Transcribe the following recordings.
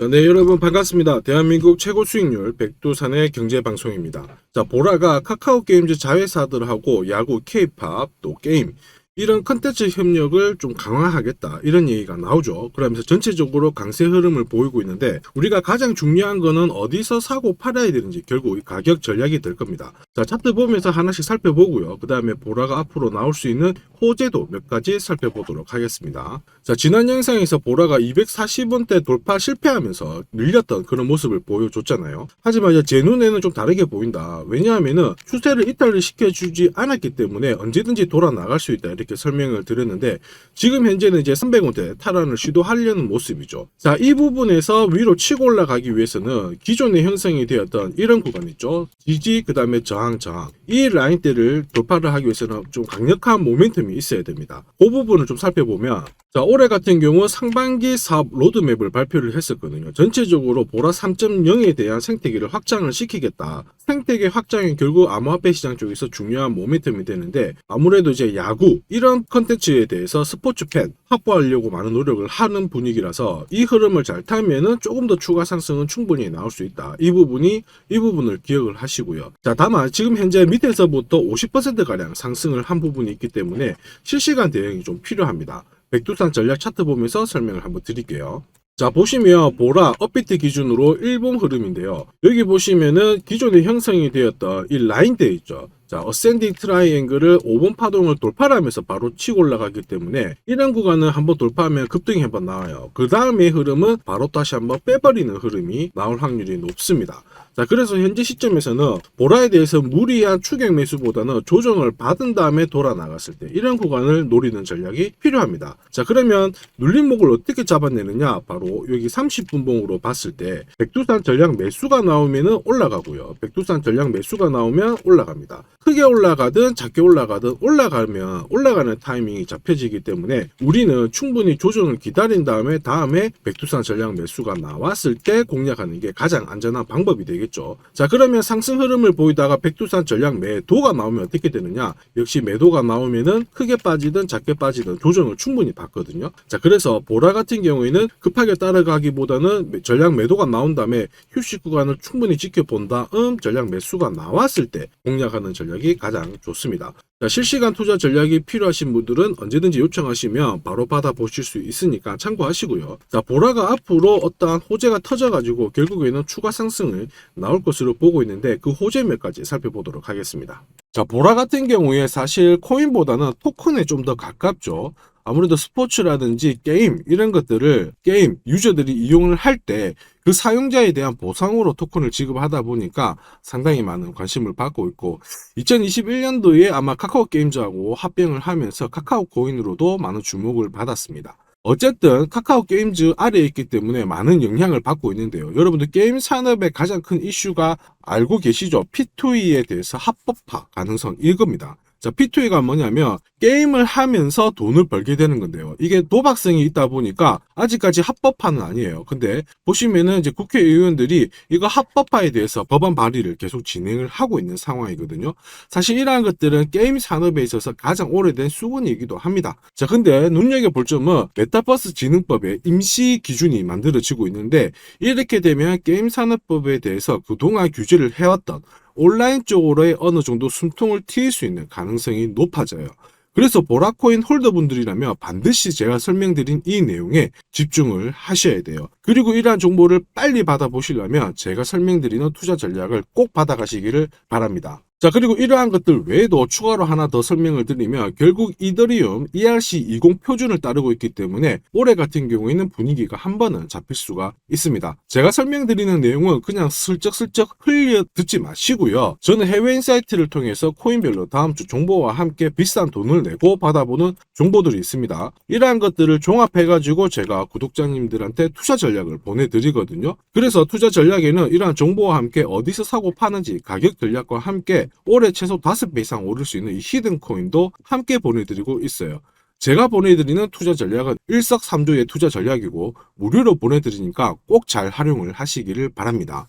자, 네, 여러분 반갑습니다. 대한민국 최고 수익률 백두산의 경제방송입니다. 자, 보라가 카카오 게임즈 자회사들하고 야구, 케이팝, 또 게임, 이런 컨텐츠 협력을 좀 강화하겠다. 이런 얘기가 나오죠. 그러면서 전체적으로 강세 흐름을 보이고 있는데, 우리가 가장 중요한 거는 어디서 사고 팔아야 되는지 결국 이 가격 전략이 될 겁니다. 자, 차트 보면서 하나씩 살펴보고요. 그 다음에 보라가 앞으로 나올 수 있는 호재도 몇 가지 살펴보도록 하겠습니다. 자, 지난 영상에서 보라가 240원대 돌파 실패하면서 밀렸던 그런 모습을 보여줬잖아요. 하지만 제 눈에는 좀 다르게 보인다. 왜냐하면은 추세를 이탈을 시켜주지 않았기 때문에 언제든지 돌아 나갈 수 있다. 이렇게 설명을 드렸는데 지금 현재는 이제 300원대 탈환을 시도하려는 모습이죠. 자, 이 부분에서 위로 치고 올라가기 위해서는 기존에 형성이 되었던 이런 구간 있죠. 지지, 그 다음에 저항, 저항. 이 라인대를 돌파를 하기 위해서는 좀 강력한 모멘텀이 있어야 됩니다. 그 부분을 좀 살펴보면 자, 올해 같은 경우 상반기 사업 로드맵을 발표를 했었거든요. 전체적으로 보라 3.0에 대한 생태계를 확장을 시키겠다. 생태계 확장이 결국 암호화폐 시장 쪽에서 중요한 모멘텀이 되는데 아무래도 이제 야구 이런 컨텐츠에 대해서 스포츠 팬 확보하려고 많은 노력을 하는 분위기라서 이 흐름을 잘 타면은 조금 더 추가 상승은 충분히 나올 수 있다. 이 부분이 이 부분을 기억을 하시고요. 자, 다만 지금 현재 밑에서부터 50% 가량 상승을 한 부분이 있기 때문에 실시간 대응이 좀 필요합니다. 백두산 전략 차트 보면서 설명을 한번 드릴게요. 자 보시면 보라 업비트 기준으로 일봉 흐름인데요. 여기 보시면은 기존에 형성이 되었던 이 라인대 있죠. 자, 어센딩 트라이앵글을 5번 파동을 돌파를 하면서 바로 치고 올라가기 때문에 이런 구간을 한번 돌파하면 급등이 한번 나와요. 그 다음에 흐름은 바로 다시 한번 빼버리는 흐름이 나올 확률이 높습니다. 자, 그래서 현재 시점에서는 보라에 대해서 무리한 추격 매수보다는 조정을 받은 다음에 돌아 나갔을 때 이런 구간을 노리는 전략이 필요합니다. 자, 그러면 눌림목을 어떻게 잡아내느냐? 바로 여기 30분봉으로 봤을 때 백두산 전략 매수가 나오면은 올라가고요. 백두산 전략 매수가 나오면 올라갑니다. 크게 올라가든 작게 올라가든 올라가면 올라가는 타이밍이 잡혀지기 때문에 우리는 충분히 조정을 기다린 다음에 다음에 백두산 전략 매수가 나왔을 때 공략하는 게 가장 안전한 방법이 되겠죠. 자 그러면 상승 흐름을 보이다가 백두산 전략 매도가 나오면 어떻게 되느냐? 역시 매도가 나오면은 크게 빠지든 작게 빠지든 조정을 충분히 받거든요. 자 그래서 보라 같은 경우에는 급하게 따라가기보다는 전략 매도가 나온 다음에 휴식 구간을 충분히 지켜본 다음 전략 매수가 나왔을 때 공략하는 전략이 가장 좋습니다. 자, 실시간 투자 전략이 필요하신 분들은 언제든지 요청하시면 바로 받아보실 수 있으니까 참고하시고요. 자, 보라가 앞으로 어떠한 호재가 터져가지고 결국에는 추가 상승을 나올 것으로 보고 있는데 그 호재 몇 가지 살펴보도록 하겠습니다. 자, 보라 같은 경우에 사실 코인보다는 토큰에 좀 더 가깝죠. 아무래도 스포츠라든지 게임 이런 것들을 게임 유저들이 이용을 할 때 그 사용자에 대한 보상으로 토큰을 지급하다 보니까 상당히 많은 관심을 받고 있고 2021년도에 아마 카카오 게임즈하고 합병을 하면서 카카오 코인으로도 많은 주목을 받았습니다. 어쨌든 카카오 게임즈 아래에 있기 때문에 많은 영향을 받고 있는데요. 여러분들 게임 산업의 가장 큰 이슈가 알고 계시죠? P2E에 대해서 합법화 가능성 이겁니다. 자, P2E가 뭐냐면 게임을 하면서 돈을 벌게 되는 건데요. 이게 도박성이 있다 보니까 아직까지 합법화는 아니에요. 근데 보시면은 이제 국회의원들이 이거 합법화에 대해서 법안 발의를 계속 진행을 하고 있는 상황이거든요. 사실 이러한 것들은 게임 산업에 있어서 가장 오래된 수건이기도 합니다. 자, 근데 눈여겨볼 점은 메타버스 진흥법에 임시 기준이 만들어지고 있는데 이렇게 되면 게임 산업법에 대해서 그동안 규제를 해왔던 온라인 쪽으로의 어느 정도 숨통을 트일 수 있는 가능성이 높아져요. 그래서 보라코인 홀더분들이라면 반드시 제가 설명드린 이 내용에 집중을 하셔야 돼요. 그리고 이러한 정보를 빨리 받아보시려면 제가 설명드리는 투자 전략을 꼭 받아가시기를 바랍니다. 자, 그리고 이러한 것들 외에도 추가로 하나 더 설명을 드리면 결국 이더리움 ERC20 표준을 따르고 있기 때문에 올해 같은 경우에는 분위기가 한 번은 잡힐 수가 있습니다. 제가 설명드리는 내용은 그냥 슬쩍슬쩍 흘려 듣지 마시고요. 저는 해외 인 사이트를 통해서 코인별로 다음 주 정보와 함께 비싼 돈을 내고 받아보는 정보들이 있습니다. 이러한 것들을 종합해가지고 제가 구독자님들한테 투자 전략을 보내드리거든요. 그래서 투자 전략에는 이러한 정보와 함께 어디서 사고 파는지 가격 전략과 함께 올해 최소 5배 이상 오를 수 있는 이 히든 코인도 함께 보내드리고 있어요. 제가 보내드리는 투자 전략은 일석삼조의 투자 전략이고 무료로 보내드리니까 꼭 잘 활용을 하시기를 바랍니다.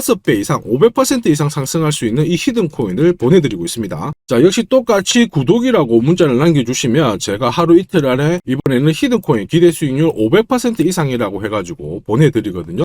5배 이상, 500% 이상 상승할 수 있는 이 히든 코인을 보내드리고 있습니다. 자, 역시 똑같이 구독이라고 문자를 남겨주시면 제가 하루 이틀 안에 이번에는 히든 코인 기대 수익률 500% 이상이라고 해가지고 보내드리거든요.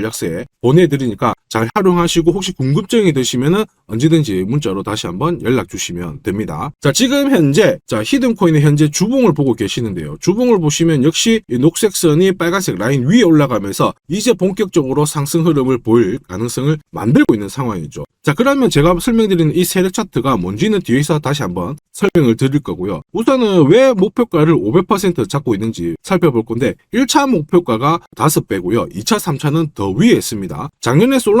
서에 보내드리니까 잘 활용하시고 혹시 궁금증이 드시면은 언제든지 문자로 다시 한번 연락 주시면 됩니다. 자, 지금 현재 자, 히든 코인의 현재 주봉을 보고 계시는데요. 주봉을 보시면 역시 이 녹색 선이 빨간색 라인 위에 올라가면서 이제 본격적으로 상승 흐름을 보일 가능성을 만들고 있는 상황이죠. 자, 그러면 제가 설명드리는 이 세력 차트가 뭔지는 뒤에서 다시 한번 설명을 드릴 거고요. 우선은 왜 목표가를 500% 잡고 있는지 살펴볼 건데 1차 목표가가 5배고요. 2차, 3차는 더 위에 있습니다. 작년에 솔라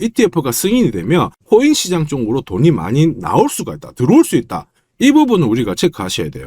ETF가 승인이 되면 코인 시장 쪽으로 돈이 많이 나올 수가 있다. 들어올 수 있다. 이 부분은 우리가 체크하셔야 돼요.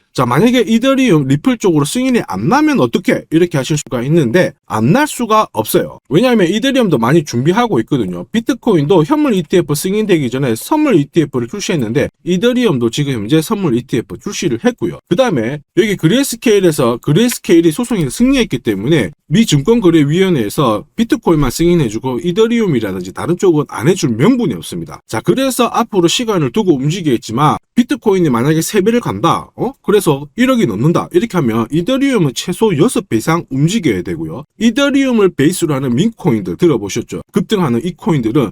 자, 만약에 이더리움 리플 쪽으로 승인이 안 나면 어떻게? 이렇게 하실 수가 있는데 안 날 수가 없어요. 왜냐하면 이더리움도 많이 준비하고 있거든요. 비트코인도 현물 ETF 승인되기 전에 선물 ETF를 출시했는데 이더리움도 지금 현재 선물 ETF 출시를 했고요. 그 다음에 여기 그레이스케일에서 그레이스케일이 소송에서 승리했기 때문에 미 증권거래위원회에서 비트코인만 승인해주고 이더리움이라든지 다른 쪽은 안 해줄 명분이 없습니다. 자, 그래서 앞으로 시간을 두고 움직이겠지만 비트코인이 만약에 3배를 간다. 어? 그래서 1억이 넘는다. 이렇게 하면 이더리움은 최소 6배 이상 움직여야 되고요. 이더리움을 베이스로 하는 민코인들 들어보셨죠? 급등하는 이 코인들은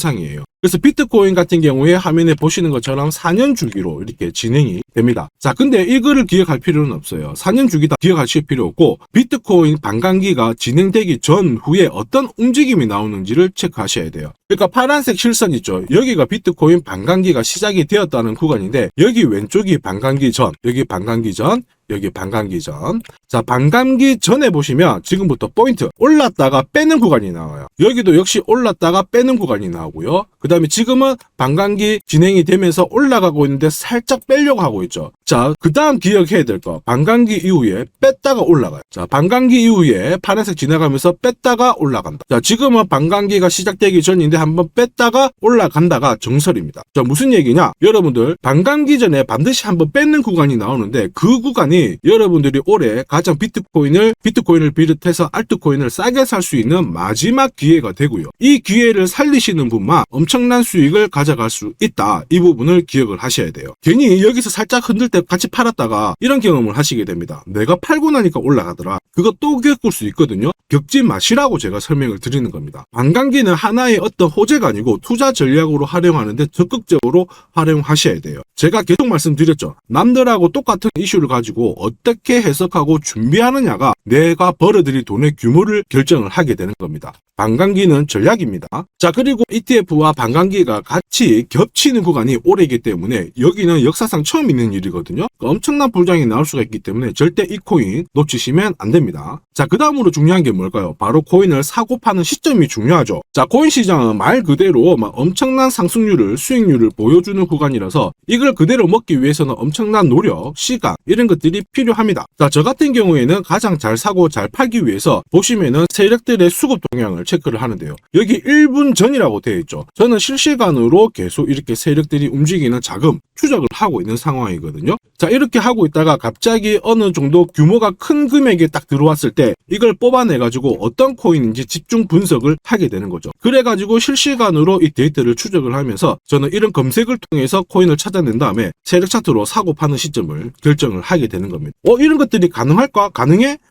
이에요. 그래서 비트코인 같은 경우에 화면에 보시는 것처럼 4년 주기로 이렇게 진행이 됩니다. 자, 근데 이거를 기억할 필요는 없어요. 4년 주기 다 기억하실 필요 없고 비트코인 반감기가 진행되기 전후에 어떤 움직임이 나오는지를 체크하셔야 돼요. 그러니까 파란색 실선 있죠. 여기가 비트코인 반감기가 시작이 되었다는 구간인데 여기 왼쪽이 반감기 전, 여기 반감기 전, 여기 반감기 전. 자, 반감기 전에 보시면 지금부터 포인트 올랐다가 빼는 구간이 나와요. 여기도 역시 올랐다가 빼는 구간이 나오고요. 그 다음에 지금은 반감기 진행이 되면서 올라가고 있는데 살짝 빼려고 하고 있죠. 자, 그 다음 기억해야 될 거. 반감기 이후에 뺐다가 올라가요. 자, 반감기 이후에 파란색 지나가면서 뺐다가 올라간다. 자, 지금은 반감기가 시작되기 전인데 한번 뺐다가 올라간다가 정설입니다. 자, 무슨 얘기냐? 여러분들 반감기 전에 반드시 한번 뺏는 구간이 나오는데 그 구간이 여러분들이 올해 가장 비트코인을 비트코인을 비롯해서 알트코인을 싸게 살 수 있는 마지막 기회가 되고요. 이 기회를 살리시는 분만 엄청난 수익을 가져갈 수 있다. 이 부분을 기억을 하셔야 돼요. 괜히 여기서 살짝 흔들 때 같이 팔았다가 이런 경험을 하시게 됩니다. 내가 팔고 나니까 올라가더라. 그거 또 겪을 수 있거든요. 겪지 마시라고 제가 설명을 드리는 겁니다. 반감기는 하나의 어떤 호재가 아니고 투자 전략으로 활용하는데 적극적으로 활용하셔야 돼요. 제가 계속 말씀드렸죠. 남들하고 똑같은 이슈를 가지고 어떻게 해석하고 준비하느냐가 내가 벌어들일 돈의 규모를 결정을 하게 되는 겁니다. 반감기는 전략입니다. 자, 그리고 ETF와 반감기가 같이 겹치는 구간이 오래이기 때문에 여기는 역사상 처음 있는 일이거든요. 엄청난 불장이 나올 수가 있기 때문에 절대 이 코인 놓치시면 안 됩니다. 자, 그 다음으로 중요한 게 뭘까요? 바로 코인을 사고 파는 시점이 중요하죠. 자, 코인 시장은 말 그대로 막 엄청난 상승률을, 수익률을 보여주는 구간이라서 이걸 그대로 먹기 위해서는 엄청난 노력, 시간, 이런 것들이 필요합니다. 자, 저 같은 경우에는 가장 잘 사고 잘 팔기 위해서 보시면은 세력들의 수급 동향을 체크를 하는데요. 여기 1분 전이라고 되어 있죠. 저는 실시간으로 계속 이렇게 세력들이 움직이는 자금 추적을 하고 있는 상황이거든요. 자, 이렇게 하고 있다가 갑자기 어느 정도 규모가 큰 금액이 딱 들어왔을 때 이걸 뽑아내가지고 어떤 코인인지 집중 분석을 하게 되는 거죠. 그래가지고 실시간으로 이 데이터를 추적을 하면서 저는 이런 검색을 통해서 코인을 찾아낸 다음에 세력 차트로 사고 파는 시점을 결정을 하게 되는 겁니다. 어, 이런 것들이 가능할까? 가능해?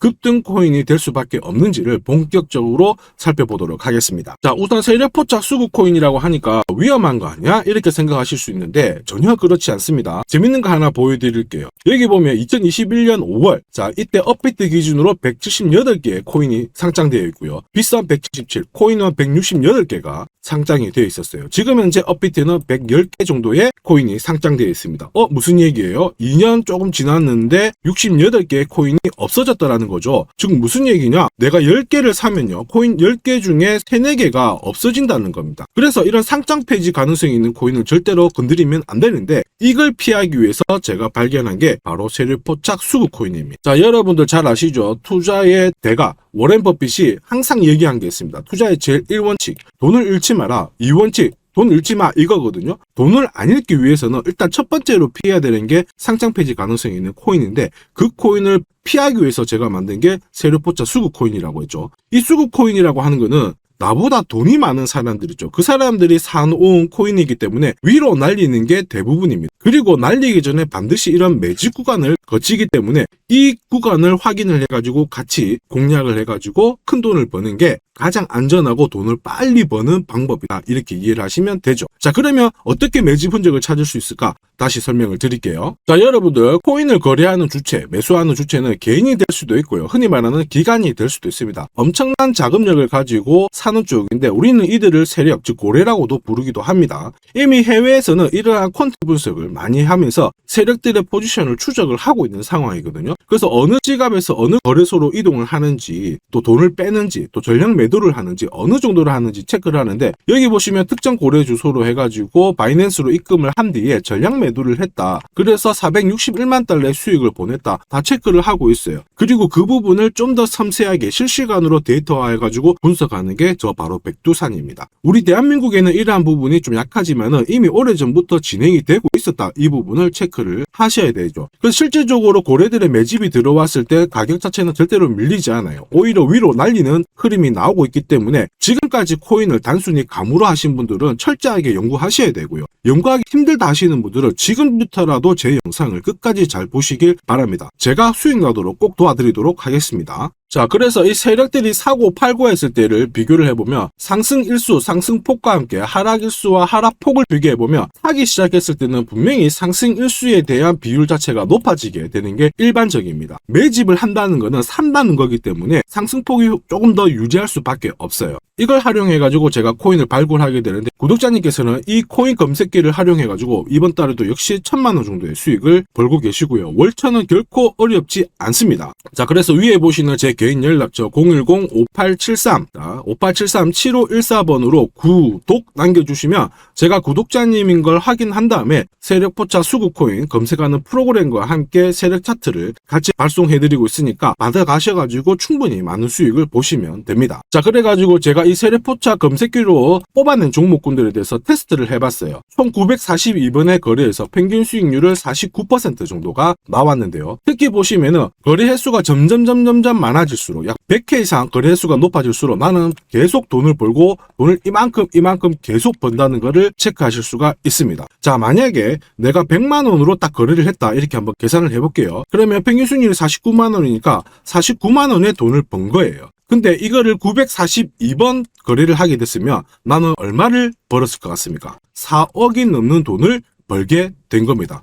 급등 코인이 될 수밖에 없는지를 본격적으로 살펴보도록 하겠습니다. 자, 우선 세력 포착 수급 코인이라고 하니까 위험한 거 아니야? 이렇게 생각하실 수 있는데 전혀 그렇지 않습니다. 재밌는 거 하나 보여드릴게요. 여기 보면 2021년 5월, 자, 이때 업비트 기준으로 178개의 코인이 상장되어 있고요. 비싼 177, 코인은 168개가 상장이 되어 있었어요. 지금 현재 업비트는 110개 정도의 코인이 상장되어 있습니다. 어, 무슨 얘기예요? 2년 조금 지났는데 68개의 코인이 없어졌다라는 거죠. 즉 무슨 얘기냐? 내가 10개를 사면요. 코인 10개 중에 3, 4개가 없어진다는 겁니다. 그래서 이런 상장 폐지 가능성이 있는 코인은 절대로 건드리면 안 되는데 이걸 피하기 위해서 제가 발견한 게 바로 세력 포착 수급 코인입니다. 자, 여러분들 잘 아시죠? 투자의 대가 워렌 버핏이 항상 얘기한 게 있습니다. 투자의 제일 1원칙, 돈을 잃지 마라. 2원칙, 돈 잃지 마 이거거든요. 돈을 안 잃기 위해서는 일단 첫 번째로 피해야 되는 게 상장 폐지 가능성이 있는 코인인데 그 코인을 피하기 위해서 제가 만든 게 세력포차 수급 코인이라고 했죠. 이 수급 코인이라고 하는 거는 나보다 돈이 많은 사람들이죠. 그 사람들이 사놓은 코인이기 때문에 위로 날리는 게 대부분입니다. 그리고 날리기 전에 반드시 이런 매직 구간을 거치기 때문에 이 구간을 확인을 해가지고 같이 공략을 해가지고 큰 돈을 버는 게 가장 안전하고 돈을 빨리 버는 방법이다. 이렇게 이해를 하시면 되죠. 자, 그러면 어떻게 매집 흔적을 찾을 수 있을까? 다시 설명을 드릴게요. 자, 여러분들 코인을 거래하는 주체, 매수하는 주체는 개인이 될 수도 있고요. 흔히 말하는 기관이 될 수도 있습니다. 엄청난 자금력을 가지고 사는 쪽인데 우리는 이들을 세력, 즉 고래라고도 부르기도 합니다. 이미 해외에서는 이러한 콘트 분석을 많이 하면서 세력들의 포지션을 추적을 하고 있는 상황이거든요. 그래서 어느 지갑에서 어느 거래소로 이동을 하는지, 또 돈을 빼는지, 또 전략 매도를 하는지, 어느 정도를 하는지 체크를 하는데 여기 보시면 특정 고래 주소로 해가지고 바이낸스로 입금을 한 뒤에 전략 매도 매도를 했다. 그래서 461만 달러의 수익을 보냈다. 다 체크를 하고 있어요. 그리고 그 부분을 좀 더 섬세하게 실시간으로 데이터화해가지고 분석하는 게 저 바로 백두산입니다. 우리 대한민국에는 이러한 부분이 좀 약하지만은 이미 오래전부터 진행이 되고 있었다. 이 부분을 체크를 하셔야 되죠. 그 실질적으로 고래들의 매집이 들어왔을 때 가격 자체는 절대로 밀리지 않아요. 오히려 위로 날리는 흐름이 나오고 있기 때문에 지금까지 코인을 단순히 감으로 하신 분들은 철저하게 연구하셔야 되고요. 연구하기 힘들다 하시는 분들은 지금부터라도 제 영상을 끝까지 잘 보시길 바랍니다. 제가 수익 나도록 꼭 도와드리도록 하겠습니다. 자, 그래서 이 세력들이 사고 팔고 했을 때를 비교를 해보면 상승 일수, 상승폭과 함께 하락 일수와 하락폭을 비교해보면 사기 시작했을 때는 분명히 상승 일수에 대한 비율 자체가 높아지게 되는 게 일반적입니다. 매집을 한다는 것은 산다는 거기 때문에 상승폭이 조금 더 유지할 수밖에 없어요. 이걸 활용해가지고 제가 코인을 발굴하게 되는데 구독자님께서는 이 코인 검색기를 활용해가지고 이번 달에도 역시 천만 원 정도의 수익을 벌고 계시고요. 월천은 결코 어렵지 않습니다. 자, 그래서 위에 보시는 제 개인 연락처 010-5873, 5873-7514번으로 구독 남겨주시면 제가 구독자님인 걸 확인한 다음에 세력포차 수급코인 검색하는 프로그램과 함께 세력 차트를 같이 발송해드리고 있으니까 받아가셔가지고 충분히 많은 수익을 보시면 됩니다. 자, 그래가지고 제가 이 세력포차 검색기로 뽑아낸 종목군들에 대해서 테스트를 해봤어요. 총 942번의 거래에서 평균 수익률을 49% 정도가 나왔는데요. 특히 보시면은 거래 횟수가 점점 점점점 많아 질수록 약 100회 이상 거래 횟수가 높아질수록 나는 계속 돈을 벌고 돈을 이만큼 이만큼 계속 번다는 거를 체크하실 수가 있습니다. 자, 만약에 내가 100만 원으로 딱 거래를 했다 이렇게 한번 계산을 해볼게요. 그러면 평균 수익률이 49만 원이니까 49만 원의 돈을 번 거예요. 근데 이거를 942번 거래를 하게 됐으면 나는 얼마를 벌었을 것 같습니까? 4억이 넘는 돈을 벌게 된 겁니다.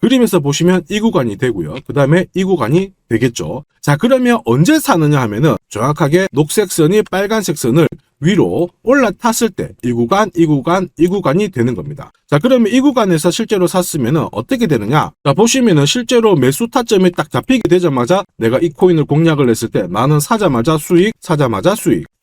그림에서 보시면 이 구간이 되고요. 그 다음에 이 구간이 되겠죠. 자, 그러면 언제 사느냐 하면은 정확하게 녹색 선이 빨간색 선을 위로 올라탔을 때 이 구간, 이 구간, 이 구간이 되는 겁니다. 자, 그러면 이 구간에서 실제로 샀으면은 어떻게 되느냐? 자, 보시면은 실제로 매수 타점이 딱 잡히게 되자마자 내가 이 코인을 공략을 했을 때 나는 사자마자 수익, 사자마자 수익.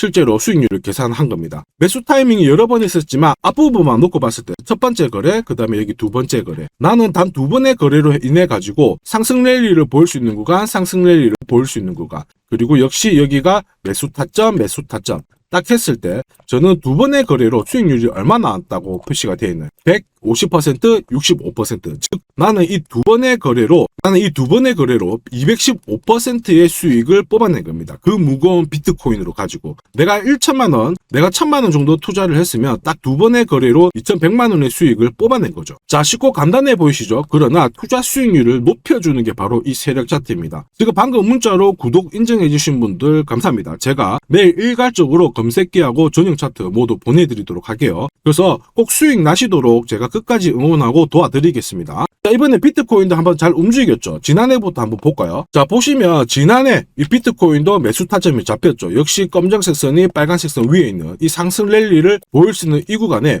실제로 수익률을 계산한 겁니다. 매수 타이밍이 여러 번 있었지만 앞부분만 놓고 봤을 때 첫 번째 거래, 그 다음에 여기 두 번째 거래. 나는 단 두 번의 거래로 인해 가지고 상승 랠리를 볼 수 있는 구간, 상승 랠리를 볼 수 있는 구간. 그리고 역시 여기가 매수 타점, 매수 타점. 딱 했을 때 저는 두 번의 거래로 수익률이 얼마 나왔다고 표시가 되어 있는 150%, 65%. 즉 나는 이 두 번의 거래로 나는 이 두 번의 거래로 215%의 수익을 뽑아낸 겁니다. 그 무거운 비트코인으로 가지고 내가 1천만 원, 내가 천만 원 정도 투자를 했으면 딱 두 번의 거래로 2,100만 원의 수익을 뽑아낸 거죠. 자, 쉽고 간단해 보이시죠? 그러나 투자 수익률을 높여주는 게 바로 이 세력 차트입니다. 지금 방금 문자로 구독 인정해주신 분들 감사합니다. 제가 매일 일괄적으로 검색기하고 전용 차트 모두 보내드리도록 할게요. 그래서 꼭 수익 나시도록 제가 끝까지 응원하고 도와드리겠습니다. 자, 이번에 비트코인도 한번 잘 움직였죠. 지난해부터 한번 볼까요? 자, 보시면 지난해 이 비트코인도 매수 타점이 잡혔죠. 역시 검정색 선이 빨간색 선 위에 있는 이 상승 랠리를 보일 수 있는 이 구간에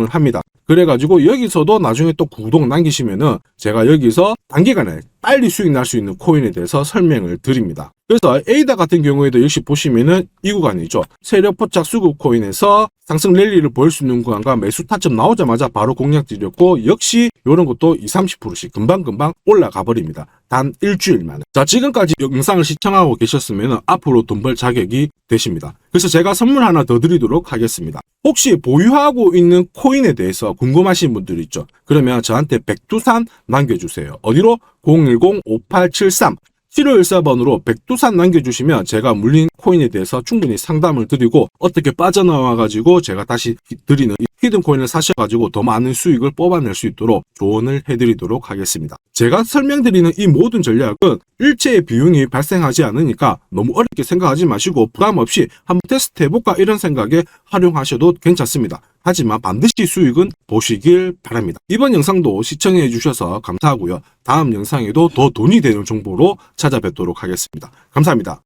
을 합니다. 그래가지고 여기서도 나중에 또 구독 남기시면은 제가 여기서 단기간에 빨리 수익 날 수 있는 코인에 대해서 설명을 드립니다. 그래서 에이다 같은 경우에도 역시 보시면은 이 구간이죠. 세력 포착 수급 코인에서 상승 랠리를 보일 수 있는 구간과 매수 타점 나오자마자 바로 공략 드렸고 역시 이런 것도 20, 30%씩 금방금방 올라가 버립니다. 단 일주일 만에. 자, 지금까지 영상을 시청하고 계셨으면 앞으로 돈 벌 자격이 되십니다. 그래서 제가 선물 하나 더 드리도록 하겠습니다. 혹시 보유하고 있는 코인에 대해서 궁금하신 분들 있죠? 그러면 저한테 백두산 남겨주세요. 어디로? 010-5873 7514번으로 백두산 남겨주시면 제가 물린 코인에 대해서 충분히 상담을 드리고 어떻게 빠져나와가지고 제가 다시 드리는 이 히든 코인을 사셔가지고 더 많은 수익을 뽑아낼 수 있도록 조언을 해드리도록 하겠습니다. 제가 설명드리는 이 모든 전략은 일체의 비용이 발생하지 않으니까 너무 어렵게 생각하지 마시고 부담 없이 한번 테스트 해볼까 이런 생각에 활용하셔도 괜찮습니다. 하지만 반드시 수익은 보시길 바랍니다. 이번 영상도 시청해 주셔서 감사하고요. 다음 영상에도 더 돈이 되는 정보로 찾아뵙도록 하겠습니다. 감사합니다.